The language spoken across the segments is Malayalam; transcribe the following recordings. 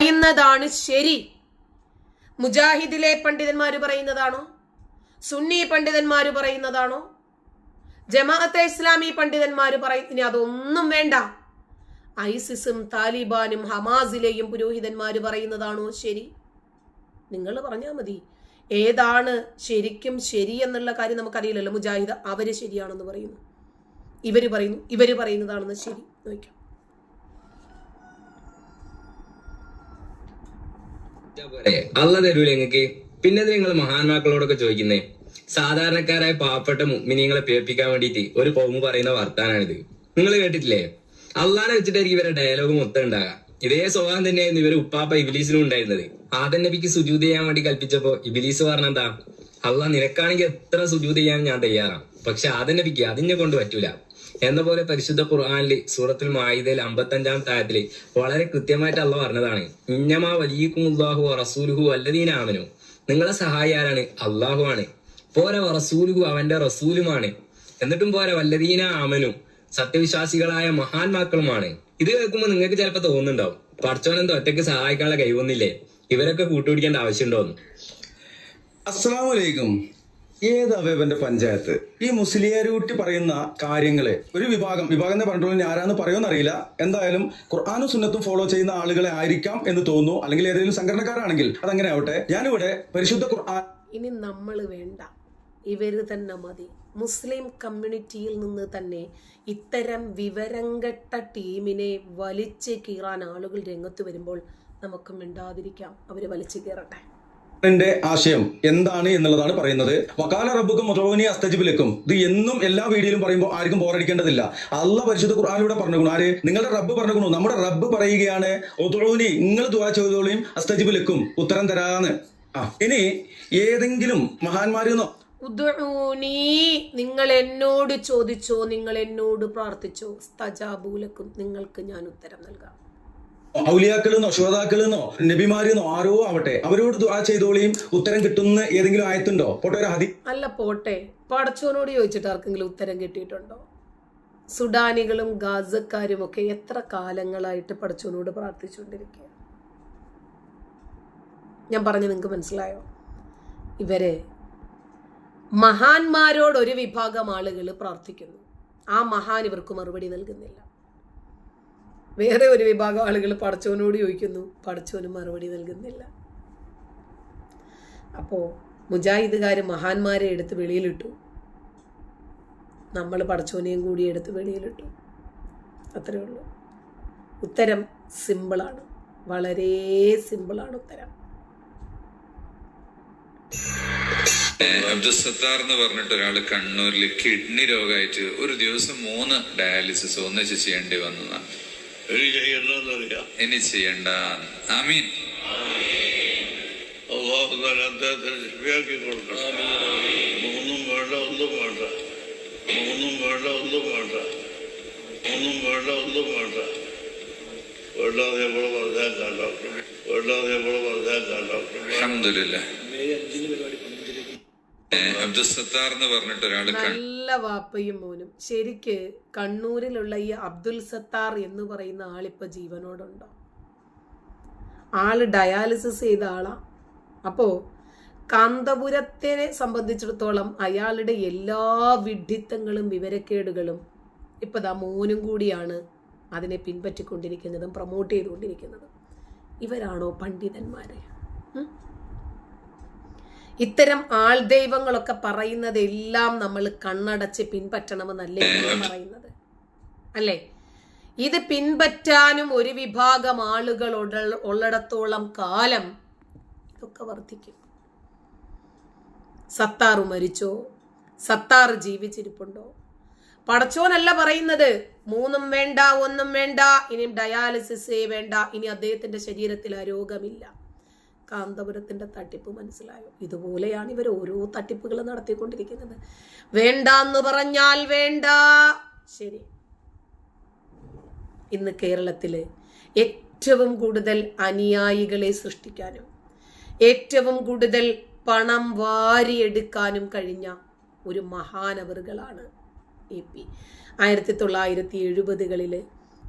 പറയുന്നതാണ് ശരി. മുജാഹിദിലെ പണ്ഡിതന്മാർ പറയുന്നതാണോ? സുന്നി പണ്ഡിതന്മാർ പറയുന്നതാണോ? ജമാഅത്തെ ഇസ്ലാമി പണ്ഡിതന്മാർ പറയുന്ന അതൊന്നും വേണ്ട. ഐസിസും താലിബാനും ഹമാസിലെയും പുരോഹിതന്മാർ പറയുന്നതാണോ ശരി? നിങ്ങൾ പറഞ്ഞാൽ മതി. ഏതാണ് ശരിക്കും ശരി എന്നുള്ള കാര്യം നമുക്കറിയില്ലല്ലോ. മുജാഹിദ് അവർ ശരിയാണെന്ന് പറയുന്നു. ഇവർ പറയുന്നു ഇവർ പറയുന്നതാണെന്ന് ശരി. നോക്കാം പോരെ അല്ല തരൂല പിന്നെ നിങ്ങൾ മഹാന്മാക്കളോടൊക്കെ ചോദിക്കുന്നേ സാധാരണക്കാരായ പാവപ്പെട്ട മിനിങ്ങളെ പേപ്പിക്കാൻ വേണ്ടിയിട്ട് ഒരു കോമ് പറയുന്ന വർത്താനാണിത്. നിങ്ങൾ കേട്ടിട്ടില്ലേ? അള്ളാനെ വെച്ചിട്ടായിരിക്കും ഇവരെ ഡയലോഗ് മൊത്തം ഉണ്ടാകുക ഇതേ സ്വഭാവം തന്നെയായിരുന്നു ഇവർ ഉപ്പാപ്പ ഇബിലീസിനും ഉണ്ടായിരുന്നത്. ആദൻ നബിക്ക് സുജൂത് ചെയ്യാൻ വേണ്ടി കൽപ്പിച്ചപ്പോ ഇബിലീസ് പറഞ്ഞെന്താ അള്ളാഹ് നിനക്കാണെങ്കിൽ എത്ര സുജൂത് ചെയ്യാൻ ഞാൻ തയ്യാറാണ് പക്ഷെ ആദൻ നബിക്ക് അതിനെ കൊണ്ട് പറ്റൂല. എന്ന പോലെ പരിശുദ്ധ ഖുർആാനിൽ സൂറത്തുൽ മായിദയിൽ അമ്പത്തഞ്ചാം താരത്തിൽ വളരെ കൃത്യമായിട്ട് അള്ള പറഞ്ഞതാണ് ഇന്നമാ ഉള്ളാഹു റസൂലുഹു അല്ലദീന ആമനു. നിങ്ങളെ സഹായി ആരാണ്? അള്ളാഹു ആണ്. പോരെ റസൂലുഹു അവന്റെ റസൂലുമാണ്. എന്നിട്ടും പോരെ വല്ലദീന ആമനു. സത്യവിശ്വാസികളായ മഹാന്മാക്കളുമാണ്. ഇത് കേൾക്കുമ്പോൾ നിങ്ങൾക്ക് ചിലപ്പോ തോന്നുന്നുണ്ടാവും പഠിച്ചോനെന്തോ ഒറ്റയ്ക്ക് സഹായിക്കാനുള്ള കഴിവൊന്നില്ലേ ഇവരൊക്കെ കൂട്ടുപിടിക്കേണ്ട ആവശ്യമുണ്ടോന്ന്. അസ്സലാമലൈക്കും ഏത് അവയവന്റെ പഞ്ചായത്ത്? ഈ മുസ്ലിയാരൂട്ടി പറയുന്ന കാര്യങ്ങളെ ഒരു വിഭാഗം വിഭാഗം എന്ന് പറഞ്ഞിട്ടുള്ള ആരാന്ന് പറയുമെന്ന് അറിയില്ല. എന്തായാലും ഖുർആാനും സുന്നത്തും ഫോളോ ചെയ്യുന്ന ആളുകളെ ആയിരിക്കാം എന്ന് തോന്നുന്നു. അല്ലെങ്കിൽ ഏതെങ്കിലും സംഘടനക്കാരാണെങ്കിൽ അതങ്ങനെ ആവട്ടെ. ഞാനിവിടെ പരിശുദ്ധ ഖുർആൻ ഇനി നമ്മൾ വേണ്ട. ഇവർ തന്നെ മതി. മുസ്ലിം കമ്മ്യൂണിറ്റിയിൽ നിന്ന് തന്നെ ഇത്തരം വിവരംകെട്ട ടീമിനെ വലിച്ചു കീറാൻ ആളുകൾ രംഗത്ത് വരുമ്പോൾ നമുക്ക് മിണ്ടാതിരിക്കാം. അവർ വലിച്ചു കീറട്ടെ. ന്റെ ആശയം എന്താണ് എന്നുള്ളതാണ് പറയുന്നത്. വക്കാല റബ്ബുക്കും മുതോനി അസ്തജിബിലേക്കും ഇത് എന്നും എല്ലാ വീഡിയോയിലും പറയുമ്പോൾ ആർക്കും ബോറടിക്കേണ്ടതില്ല അള്ള പരിശുദ്ധ ഖുർആാനിലൂടെ പറഞ്ഞു ആര്? നിങ്ങളുടെ റബ്ബ് പറഞ്ഞു നമ്മുടെ റബ്ബ് പറയുകയാണ് ഒതോനി നിങ്ങൾ ദുവാ ചെയ്തോളിയും അസ്തജിബിലേക്കും ഉത്തരം തരാന്ന്. ആ ഇനി ഏതെങ്കിലും മഹാന്മാരെന്നോ ഉദ്ഊനി നിങ്ങൾ എന്നോട് ചോദിച്ചോ നിങ്ങൾ എന്നോട് പ്രാർത്ഥിച്ചോ സ്തജാബൂലക്കും നിങ്ങൾക്ക് ഞാൻ ഉത്തരം നൽകാം. ഔലിയാക്കളെന്നോ ശ്രോതാക്കളെന്നോ നബിമാരെന്നോ ആരോ ആവട്ടെ അവരോട് ദുആ ചെയ്തോളിയും ഉത്തരം കിട്ടുന്ന ഏതെങ്കിലും ആയത്തുണ്ടോ? പോട്ടെ ഒരു ഹദി അല്ല പോട്ടെ. പടച്ചോനോട് ചോദിച്ചിട്ട് ആർക്കെങ്കിലും ഉത്തരം കിട്ടിയിട്ടുണ്ടോ? സുഡാനികളും ഗാസക്കാരും ഒക്കെ എത്ര കാലങ്ങളായിട്ട് പടച്ചോനോട് പ്രാർത്ഥിച്ചുകൊണ്ടിരിക്കുക? ഞാൻ പറഞ്ഞു നിങ്ങൾക്ക് മനസ്സിലായോ? ഇവരെ മഹാന്മാരോട് ഒരു വിഭാഗം ആളുകൾ പ്രാർത്ഥിക്കുന്നു. ആ മഹാൻ ഇവർക്ക് മറുപടി നൽകുന്നില്ല. വേറെ ഒരു വിഭാഗം ആളുകൾ പടച്ചവനോട് ചോദിക്കുന്നു പടച്ചോന് മറുപടി നൽകുന്നില്ല. അപ്പോൾ മുജാഹിദുകാർ മഹാന്മാരെ എടുത്ത് വെളിയിലിട്ടു. നമ്മൾ പടച്ചോനെയും കൂടി എടുത്ത് വെളിയിലിട്ടു. അത്രേ ഉള്ളൂ. ഉത്തരം സിമ്പിളാണ്. വളരെ സിമ്പിളാണ് ഉത്തരം. അബ്ദുൽ സത്താർ എന്ന് പറഞ്ഞിട്ട് ഒരാൾ കണ്ണൂരിൽ കിഡ്നി രോഗമായിട്ട് ഒരു ദിവസം മൂന്ന് ഡയാലിസിസ് ഒന്നിച്ച് ചെയ്യേണ്ടി വന്നതാണ് ഇനി ചെയ്യണ്ടെന്നറിയാം ഇനി ചെയ്യണ്ട ആമീൻ അള്ളാഹു താല അദ്ദേഹത്തിന് ശരിയാക്കി കൊടുക്കണം മൂന്നും വേണ്ട ഒന്നും വേണ്ട മൂന്നും വേണ്ട ഒന്നും വേണ്ട മൂന്നും വേണ്ട ഒന്നും വേണ്ട വേണ്ടാതെ നമ്മൾ പറഞ്ഞേക്കാം ഡോക്ടർ വേണ്ടാതെ നമ്മൾ പറഞ്ഞേക്കാം ഡോക്ടർ അഹമ്മദില്ല അബ്ദുൽ പറഞ്ഞിട്ട് ഒരാൾ നല്ല വാപ്പയും മോനും. ശരിക്ക് കണ്ണൂരിലുള്ള ഈ അബ്ദുൽ സത്താർ എന്ന് പറയുന്ന ആളിപ്പോ ജീവനോടുണ്ടോ? ആൾ ഡയാലിസിസ് ചെയ്ത ആളാ. അപ്പോ കാന്തപുരത്തിനെ സംബന്ധിച്ചിടത്തോളം അയാളുടെ എല്ലാ വിഡ്ഢിത്തങ്ങളും വിവരക്കേടുകളും ഇപ്പൊ ദാ മോനും കൂടിയാണ് അതിനെ പിൻപറ്റിക്കൊണ്ടിരിക്കുന്നതും പ്രൊമോട്ട് ചെയ്തുകൊണ്ടിരിക്കുന്നതും. ഇവരാണോ പണ്ഡിതന്മാരെ? ഇത്തരം ആൾ ദൈവങ്ങളൊക്കെ പറയുന്നതെല്ലാം നമ്മൾ കണ്ണടച്ച് പിൻപറ്റണമെന്നല്ലേ പറയുന്നത്? അല്ലേ? ഇത് പിൻപറ്റാനും ഒരു വിഭാഗം ആളുകൾ ഉള്ള- ഉള്ളിടത്തോളം കാലം ഇതൊക്കെ വർദ്ധിക്കും. സത്താറ് മരിച്ചോ? സത്താറ് ജീവിച്ചിരിപ്പുണ്ടോ? പടച്ചോനല്ല പറയുന്നത് മൂന്നും വേണ്ട ഒന്നും വേണ്ട ഇനിയും ഡയാലിസിസേ വേണ്ട ഇനി അദ്ദേഹത്തിന്റെ ശരീരത്തിൽ ആ രോഗമില്ല. കാന്തപുരത്തിന്റെ തട്ടിപ്പ് മനസ്സിലായോ? ഇതുപോലെയാണ് ഇവർ ഓരോ തട്ടിപ്പുകൾ നടത്തിക്കൊണ്ടിരിക്കുന്നത്. വേണ്ട എന്ന് പറഞ്ഞാൽ വേണ്ട. ശരി. ഇന്ന് കേരളത്തിൽ ഏറ്റവും കൂടുതൽ അനുയായികളെ സൃഷ്ടിക്കാനും ഏറ്റവും കൂടുതൽ പണം വാരിയെടുക്കാനും കഴിഞ്ഞ ഒരു മഹാനവറുകളാണ് എ പി. ആയിരത്തി തൊള്ളായിരത്തി എഴുപതുകളിൽ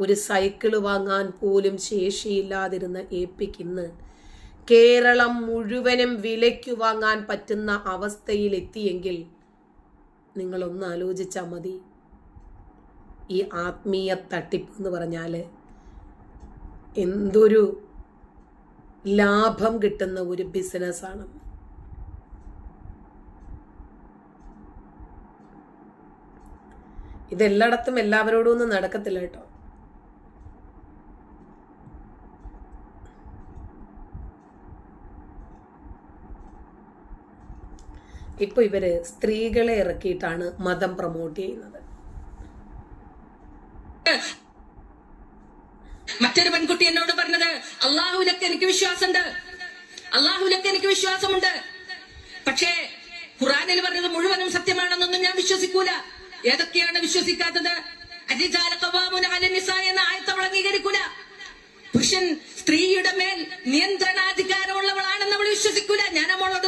ഒരു സൈക്കിൾ വാങ്ങാൻ പോലും ശേഷിയില്ലാതിരുന്ന എ പിക്ക് ഇന്ന് കേരളം മുഴുവനും വിലയ്ക്ക് വാങ്ങാൻ പറ്റുന്ന അവസ്ഥയിലെത്തിയെങ്കിൽ നിങ്ങളൊന്ന് ആലോചിച്ചാൽ മതി. ഈ ആത്മീയ തട്ടിപ്പ് എന്ന് പറഞ്ഞാൽ എന്തൊരു ലാഭം കിട്ടുന്ന ഒരു ബിസിനസ്സാണ്. ഇതെല്ലായിടത്തും എല്ലാവരോടും ഒന്നും നടക്കത്തില്ല കേട്ടോ. ഇപ്പൊ ഇവർ സ്ത്രീകളെ ഇറക്കിയിട്ടാണ് മതം പ്രൊമോട്ട് ചെയ്യുന്നത്. മറ്റൊരു പെൺകുട്ടി എന്നോട് പറഞ്ഞത് അള്ളാഹുലൊക്കെ എനിക്ക് വിശ്വാസമുണ്ട്. അള്ളാഹുലൊക്കെ എനിക്ക് വിശ്വാസമുണ്ട്. പക്ഷേ ഖുറാനിൽ പറഞ്ഞത് മുഴുവനും സത്യമാണെന്നൊന്നും ഞാൻ വിശ്വസിക്കൂല. ഏതൊക്കെയാണ് വിശ്വസിക്കാത്തത്? എന്ന ആയത്ത് അവൾ അംഗീകരിക്കൂല. പുരുഷൻ സ്ത്രീയുടെ മേൽ നിയന്ത്രണാധികാരമുള്ളവളാണെന്ന് അവൾ വിശ്വസിക്കൂല. ഞാൻ അവളോട്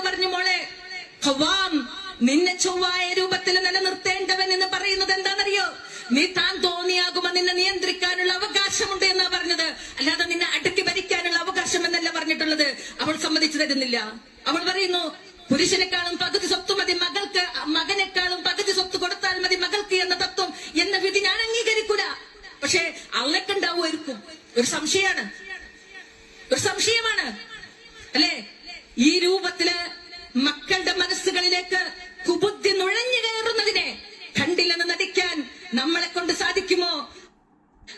ഖവാം നിന്നെ ചൊവ്വായ രൂപത്തിൽ നിലനിർത്തേണ്ടവൻ എന്ന് പറയുന്നത് എന്താണെന്നറിയോ? നീ താൻ തോന്നിയാകുമ്പോ നിന്നെ നിയന്ത്രിക്കാനുള്ള അവകാശമുണ്ട് എന്നാ പറഞ്ഞത്. അല്ലാതെ നിന്നെ അടുക്കി ഭരിക്കാനുള്ള അവകാശം എന്നല്ല പറഞ്ഞിട്ടുള്ളത്. അവൾ സമ്മതിച്ചു തരുന്നില്ല. അവൾ പറയുന്നു പുരുഷനെക്കാളും പകുതി സ്വത്ത് മതി മകൾക്ക് മകനെക്കാളും പകുതി സ്വത്ത് കൊടുത്താൽ മതി മകൾക്ക് എന്ന തത്വം എന്ന വിധി ഞാൻ അംഗീകരിക്കൂല. പക്ഷേ ഒരുക്കും ഒരു സംശയമാണ്. ഒരു സംശയമാണ്. അല്ലേ? ഈ രൂപത്തിൽ മക്കളുടെ മനസ്സുകളിലേക്ക് കുബുദ്ധി നുഴഞ്ഞു കയറുന്നതിനെ കണ്ടില്ലെന്ന് നടിക്കാൻ നമ്മളെ കൊണ്ട് സാധിക്കുമോ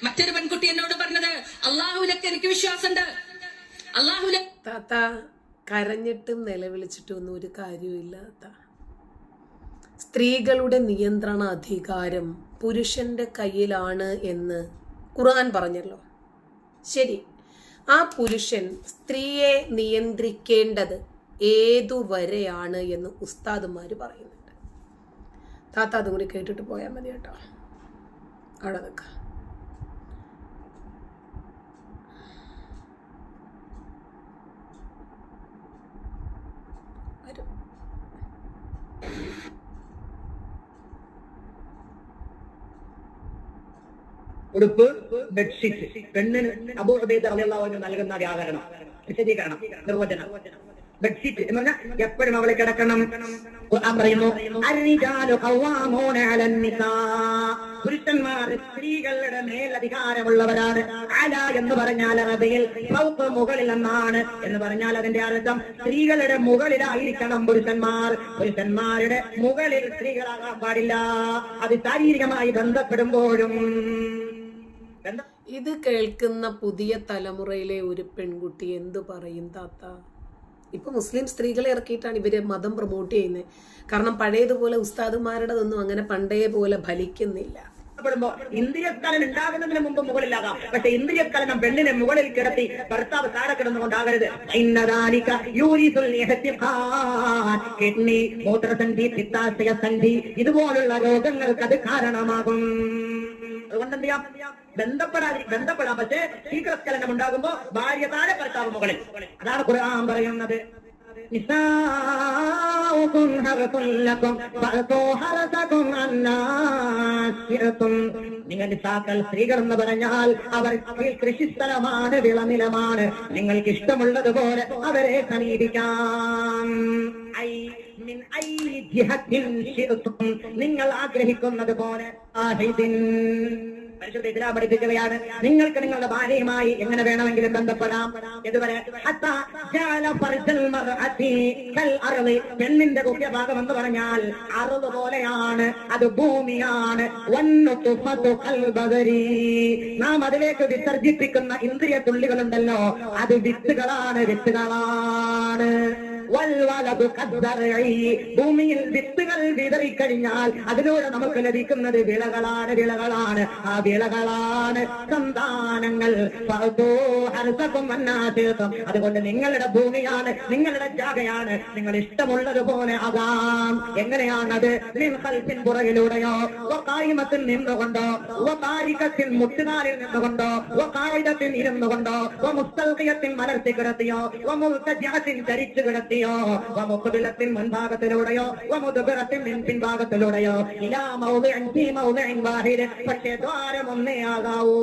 മറ്റൊരു പെൺകുട്ടി എന്നോട് പറഞ്ഞത് അള്ളാഹുലൊക്കെ എനിക്ക് വിശ്വാസമുണ്ട് അള്ളാഹുല താത്ത ഒന്നും ഒരു കാര്യമില്ലാത്ത സ്ത്രീകളുടെ നിയന്ത്രണ അധികാരം പുരുഷന്റെ കയ്യിലാണ് എന്ന് ഖുർആൻ പറഞ്ഞല്ലോ. ശരി ആ പുരുഷൻ സ്ത്രീയെ നിയന്ത്രിക്കേണ്ടത് ഏതുവരെയാണ് എന്ന് ഉസ്താദുമാര് പറയുന്നുണ്ട്. താത്ത അതും കൂടി കേട്ടിട്ട് പോയാൽ മതി കേട്ടോ. അവിടെ നിൽക്കാം. ഉടുപ്പ് ബെഡ്ഷീറ്റ് പെണ്ണിന് അബൂബൈദ് നൽകുന്ന വ്യാകരണം വിശദീകരണം നിർവചനം. ബെഡ്ഷീറ്റ് എന്ന് പറഞ്ഞാൽ എപ്പോഴും അവളെ കിടക്കണം. പറയുന്നു. പുരുഷന്മാർ സ്ത്രീകളുടെ മേൽ അധികാരമുള്ളവരാണ് അല എന്ന് പറഞ്ഞാൽ അറബിയിൽ ഫൗഖ് മുകളിൽ എന്നാണ് എന്ന് പറഞ്ഞാൽ അതിന്റെ അർത്ഥം സ്ത്രീകളുടെ മുകളിലായിരിക്കണം പുരുഷന്മാർ. പുരുഷന്മാരുടെ മുകളിൽ സ്ത്രീകളാകാൻ പാടില്ല. അത് ശാരീരികമായി ബന്ധപ്പെടുമ്പോഴും ബന്ധ- ഇത് കേൾക്കുന്ന പുതിയ തലമുറയിലെ ഒരു പെൺകുട്ടി എന്തു പറയും താത്ത? ഇപ്പൊ മുസ്ലിം സ്ത്രീകളെ ഇറക്കിയിട്ടാണ് ഇവർ മതം പ്രൊമോട്ട് ചെയ്യുന്നത് കാരണം പഴയതുപോലെ ഉസ്താദുമാരുടെതൊന്നും അങ്ങനെ പണ്ടേ പോലെ ഫലിക്കുന്നില്ല. പ്പെടുമ്പോ ഇന്ദ്രിയസ്ഖലനം ഉണ്ടാകുന്നതിന് മുമ്പ് മുകളിലാകാം. പക്ഷെ ഇന്ദ്രിയസ്ഥലം പെണ്ണിനെ മുകളിൽ കിടത്തി ഭർത്താവ് താഴെ കിടന്നുകൊണ്ടാകരുത്. യൂരിസുൽ ഇഹ്തിഖാൻ. കിഡ്നി മൂത്രസന്ധി പിത്താശയ സന്ധി ഇതുപോലുള്ള രോഗങ്ങൾക്ക് അത് കാരണമാകും. അതുകൊണ്ട് എന്ത് ചെയ്യാം ബന്ധപ്പെടാതി ബന്ധപ്പെടാം പക്ഷേ ശീഘ്രസ്ഖലനം ഉണ്ടാകുമ്പോ ഭാര്യ താഴെ ഭർത്താവ് മുകളിൽ. അതാണ് ഖുർആൻ പറയുന്നത്. നിസാഉകും لكم فأتوا حرثكم ഹർസകും അന്നാസിഅതും നിങ്ങൾ നിസാക്കൾ സ്ത്രീകൾ എന്ന് പറഞ്ഞാൽ അവർ കൃഷിസ്ഥലമാണ് വിളനിലമാണ്. നിങ്ങൾക്ക് ഇഷ്ടമുള്ളതുപോലെ അവരെ സമീപിക്കാം. നിങ്ങൾ ആഗ്രഹിക്കുന്നത് പോലെ പരിശുദ്ധ പഠിപ്പിക്കുകയാണ് നിങ്ങൾക്ക് നിങ്ങളുടെ ഭാര്യയുമായി എങ്ങനെ വേണമെങ്കിലും ബന്ധപ്പെടാം ഇതുവരെ. പെണ്ണിന്റെ മുഖ്യഭാഗം എന്ന് പറഞ്ഞാൽ അറുത് പോലെയാണ് അത് ഭൂമിയാണ്. നാം അതിലേക്ക് വിസർജിപ്പിക്കുന്ന ഇന്ദ്രിയ തുള്ളികളുണ്ടല്ലോ അത് വിത്തുകളാണ് വിത്തുകളാണ്. ഭൂമിയിൽ വിത്തുകൾ വിതറിക്കഴിഞ്ഞാൽ അതിലൂടെ നമുക്ക് ലഭിക്കുന്നത് വിളകളാണ് വിളകളാണ്. ആ വിളകളാണ് സന്താനങ്ങൾ. അതുകൊണ്ട് നിങ്ങളുടെ ഭൂമിയാണ് നിങ്ങളുടെ ജാഗയാണ്. നിങ്ങൾ ഇഷ്ടമുള്ളതുപോലെ ആകാം. എങ്ങനെയാണത്? ഖൽഫിൻ പുറകിലൂടെയോ? വഖായിമത്തിൽ നിന്നുകൊണ്ടോ? ഉപകാരികത്തിൽ മുട്ടുകാലിൽ നിന്നുകൊണ്ടോ? വഖായിദത്തിൽ ഇരുന്നുകൊണ്ടോ? വമുസ്തൽഖിയത്തിൽ മലർത്തി കിടത്തിയോ? വമുൽത്തജിഅത്തിൽ ധരിച്ചു കിടത്തിയോ? തെറ്റിയോ വമുഖബിലത്തിൻ മുൻഭാഗത്തിലൂടെയോ വമുദബിറത്തിൻ പിൻ പിൻഭാഗത്തിലൂടെയോ. ഇലാ മൗദിഇൻ ഫീ മൗദിഇൻ വാഹിദ് പക്ഷേ ദ്വാരം ഒന്നേ ആകാവൂ.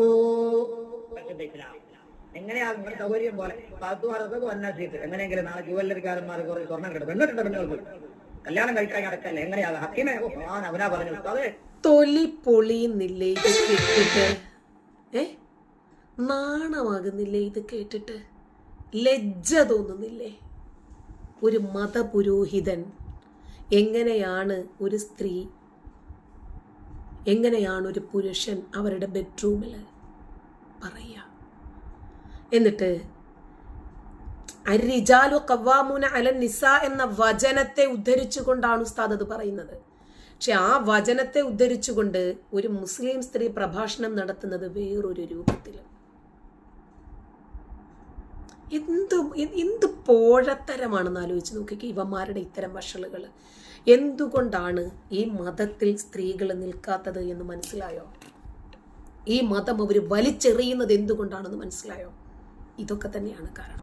എങ്ങനെയാ സൗകര്യം പോലെ? പത്തുമാർക്ക് വന്ന സീറ്റ് എങ്ങനെയെങ്കിലും നാളെ ജുവല്ലറിക്കാരന്മാർ കുറെ സ്വർണം കിട്ടും. എന്നിട്ടുണ്ട് പെണ്ണുങ്ങൾക്ക് കല്യാണം കഴിക്കാൻ കിടക്കല്ലേ എങ്ങനെയാ? ഹക്കിമേ ഓ, അവനാ പറഞ്ഞു അതെ തൊലി പൊളിയുന്നില്ലേ കേട്ടിട്ട്? ഏ? നാണമാകുന്നില്ലേ ഇത് കേട്ടിട്ട്? ലജ്ജ തോന്നുന്നില്ലേ? ഒരു മതപുരോഹിതൻ എങ്ങനെയാണ് ഒരു സ്ത്രീ എങ്ങനെയാണ് ഒരു പുരുഷൻ അവരുടെ ബെഡ്റൂമിൽ പറയുക. എന്നിട്ട് അരിജാലു കവ്വാമുന അല നിസ എന്ന വചനത്തെ ഉദ്ധരിച്ചുകൊണ്ടാണ് ഉസ്താദ് അത് പറയുന്നത്. പക്ഷെ ആ വചനത്തെ ഉദ്ധരിച്ചുകൊണ്ട് ഒരു മുസ്ലിം സ്ത്രീ പ്രഭാഷണം നടത്തുന്നത് വേറൊരു രൂപത്തിൽ എന്ത് എന്ത് പോഴത്തരമാണെന്ന് ആലോചിച്ച് നോക്കിക്കേ ഇവന്മാരുടെ ഇത്തരം വഷളുകൾ എന്തുകൊണ്ടാണ് ഈ മതത്തിൽ സ്ത്രീകൾ നിൽക്കാത്തത് എന്ന് മനസ്സിലായോ? ഈ മതം അവർ വലിച്ചെറിയുന്നത് എന്തുകൊണ്ടാണെന്ന് മനസ്സിലായോ? ഇതൊക്കെ തന്നെയാണ് കാരണം.